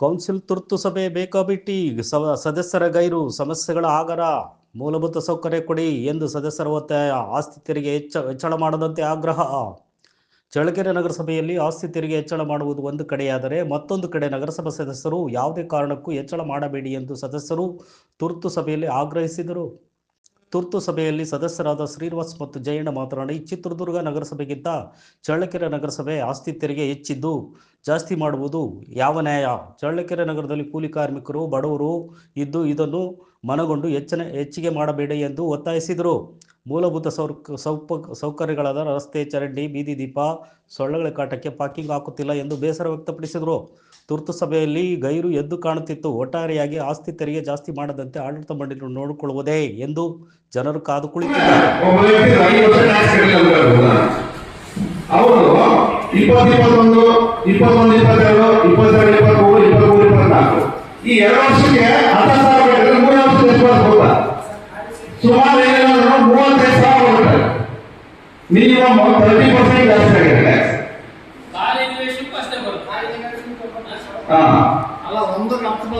Council ತುರ್ತು ಸಭೆ ಬೇಕಾಬಿಟ್ಟಿ ಸದಸ್ಯರ ಗೈರು, ಸಮಸ್ಯೆಗಳ ಆಗರ. ಮೂಲಭೂತ ಸೌಕರ್ಯ ಕೊಡಿ ಎಂದು ಸದಸ್ಯರ ಒತ್ತಾಯ. ಆಸ್ತಿ ತೆರಿಗೆ ಹೆಚ್ಚ, ಹೆಚ್ಚಳ ಮಾಡದಂತೆ ಆಗ್ರಹ. ಚಳ್ಳಕೆರೆ ನಗರಸಭೆಯಲ್ಲಿ ಆಸ್ತಿ ತೆರಿಗೆ ಹೆಚ್ಚಳ ಮಾಡುವುದು ಒಂದು ಕಡೆಯಾದರೆ ಮತ್ತೊಂದು ಕಡೆ ನಗರಸಭಾ ಸದಸ್ಯರು ಯಾವುದೇ ಕಾರಣಕ್ಕೂ ಹೆಚ್ಚಳ ಮಾಡಬೇಡಿ ಎಂದು ಸದಸ್ಯರು ತುರ್ತು ಸಭೆಯಲ್ಲಿ ಆಗ್ರಹಿಸಿದರು. ತುರ್ತು ಸಭೆಯಲ್ಲಿ ಸದಸ್ಯರಾದ ಶ್ರೀನಿವಾಸ್ ಮತ್ತು ಜಯಣ್ಣ ಮಾತನಾಡಿ, ಚಿತ್ರದುರ್ಗ ನಗರಸಭೆಗಿಂತ ಚಳ್ಳಕೆರೆ ನಗರಸಭೆ ಆಸ್ತಿ ತೆರಿಗೆ ಹೆಚ್ಚಿದ್ದು, ಜಾಸ್ತಿ ಮಾಡುವುದು ಯಾವ ನ್ಯಾಯ? ಚಳ್ಳಕೆರೆ ನಗರದಲ್ಲಿ ಕೂಲಿ ಕಾರ್ಮಿಕರು, ಬಡವರು ಇದ್ದು ಇದನ್ನು ಮನಗೊಂಡು ಹೆಚ್ಚಿನ, ಹೆಚ್ಚಿಗೆ ಮಾಡಬೇಡಿ ಎಂದು ಒತ್ತಾಯಿಸಿದರು. ಮೂಲಭೂತ ಸೌಕ, ಸೌಪ, ಸೌಕರ್ಯಗಳಾದ ರಸ್ತೆ, ಚರಂಡಿ, ಬೀದಿ ದೀಪ ಸೊಳ್ಳೆಗಳ ಕಾಟಕ್ಕೆ ಪಾರ್ಕಿಂಗ್ ಹಾಕುತ್ತಿಲ್ಲ ಎಂದು ಬೇಸರ ವ್ಯಕ್ತಪಡಿಸಿದರು. ತುರ್ತು ಸಭೆಯಲ್ಲಿ ಗೈರು ಎದ್ದು ಕಾಣುತ್ತಿತ್ತು. ಒಟ್ಟಾರೆಯಾಗಿ ಆಸ್ತಿ ತೆರಿಗೆ ಜಾಸ್ತಿ ಮಾಡದಂತೆ ಆಡಳಿತ ಮಂಡಳಿ ನೋಡಿಕೊಳ್ಳುವುದೇ ಎಂದು ಜನರು ಕಾದು ಕುಳಿತಿದ್ದಾರೆ అలా అందరూ అర్థం